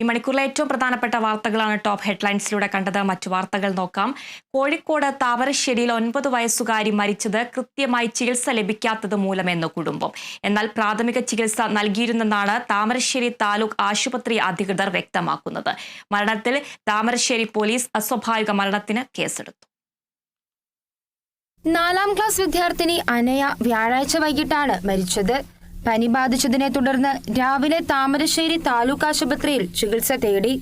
ഈ മണിക്കൂറിലെ ഏറ്റവും പ്രധാനപ്പെട്ട വാർത്തകളാണ് ടോപ്പ് ഹെഡ്ലൈൻസിലൂടെ കണ്ടത്. മറ്റു വാർത്തകൾ നോക്കാം. കോഴിക്കോട് താവരശ്ശേരിയിൽ ഒൻപത് വയസ്സുകാരി മരിച്ചത് കൃത്യമായി ചികിത്സ ലഭിക്കാത്തത് മൂലമെന്ന് കുടുംബം. എന്നാൽ പ്രാഥമിക ചികിത്സ നൽകിയിരുന്നെന്നാണ് താമരശ്ശേരി താലൂക്ക് ആശുപത്രി അധികൃതർ വ്യക്തമാക്കുന്നത്. മരണത്തിൽ താമരശ്ശേരി പോലീസ് അസ്വാഭാവിക മരണത്തിന് കേസെടുത്തു. നാലാം ക്ലാസ് വിദ്യാർത്ഥിനി അനയ വ്യാഴാഴ്ച വൈകിട്ടാണ് മരിച്ചത്. പനി ബാധിച്ചതിനെ തുടർന്ന് രാവിലെ താമരശ്ശേരി താലൂക്ക് ആശുപത്രിയിൽ ചികിത്സ തേടി.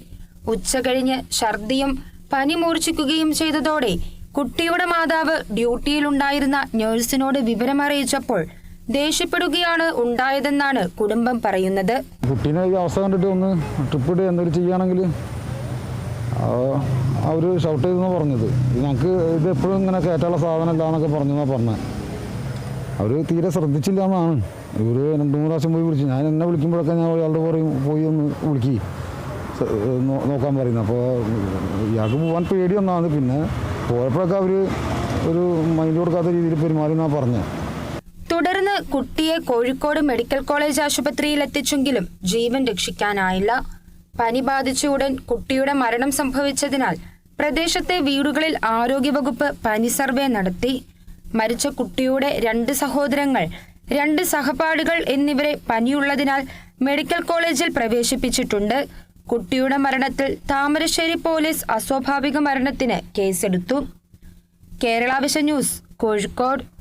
ഉച്ച കഴിഞ്ഞ് ഛർദിയും പനി മൂർച്ഛിക്കുകയും ചെയ്തതോടെ കുട്ടിയുടെ മാതാവ് ഡ്യൂട്ടിയിലുണ്ടായിരുന്ന നഴ്സിനോട് വിവരമറിയിച്ചപ്പോൾ ദേഷ്യപ്പെടുകയാണ് ഉണ്ടായതെന്നാണ് കുടുംബം പറയുന്നത്. കുട്ടീനെ ഈ അവസ്ഥ കണ്ടിട്ട് ഒന്ന് ട്രിപ്പ് ഇടുക എന്തെങ്കിലും ചെയ്യുകയാണെങ്കിൽ അവർ ഷൗട്ട് ചെയ്തെന്ന് പറഞ്ഞത്. ഞങ്ങൾക്ക് ഇത് എപ്പോഴും ഇങ്ങനെ കയറ്റാനുള്ള സാധനം ഇല്ല എന്നൊക്കെ പറഞ്ഞു. എന്നാണ് പറഞ്ഞത് അവർ തീരെ ശ്രദ്ധിച്ചില്ല എന്നാണ്. ഇവർ രണ്ട് മൂന്ന് പ്രാവശ്യം പോയി വിളിച്ചു ഞാൻ എന്നെ വിളിക്കുമ്പോഴൊക്കെ ഞാൻ അയാളുടെ പറയും പോയി ഒന്ന് വിളിക്കി. നോക്കാൻ പറയുന്നത് അപ്പോൾ ഇയാൾക്ക് പോകാൻ പേടി ഒന്നാണ് പിന്നെ പോയപ്പോഴൊക്കെ അവർ ഒരു മൈൻഡ് കൊടുക്കാത്ത രീതിയിൽ പെരുമാറി എന്നാണ് പറഞ്ഞത് തുടർന്ന് കുട്ടിയെ കോഴിക്കോട് മെഡിക്കൽ കോളേജ് ആശുപത്രിയിൽ എത്തിച്ചെങ്കിലും ജീവൻ രക്ഷിക്കാനായില്ല. പനി ബാധിച്ച ഉടൻ കുട്ടിയുടെ മരണം സംഭവിച്ചതിനാൽ പ്രദേശത്തെ വീടുകളിൽ ആരോഗ്യവകുപ്പ് പനി സർവേ നടത്തി. മരിച്ച കുട്ടിയുടെ രണ്ട് സഹോദരങ്ങൾ രണ്ട് സഹപാഠികൾ എന്നിവരെ പനിയുള്ളതിനാൽ മെഡിക്കൽ കോളേജിൽ പ്രവേശിപ്പിച്ചിട്ടുണ്ട്. കുട്ടിയുടെ മരണത്തിൽ താമരശ്ശേരി പോലീസ് അസ്വാഭാവിക മരണത്തിന് കേസെടുത്തു. Kerala vision news Kozhikode.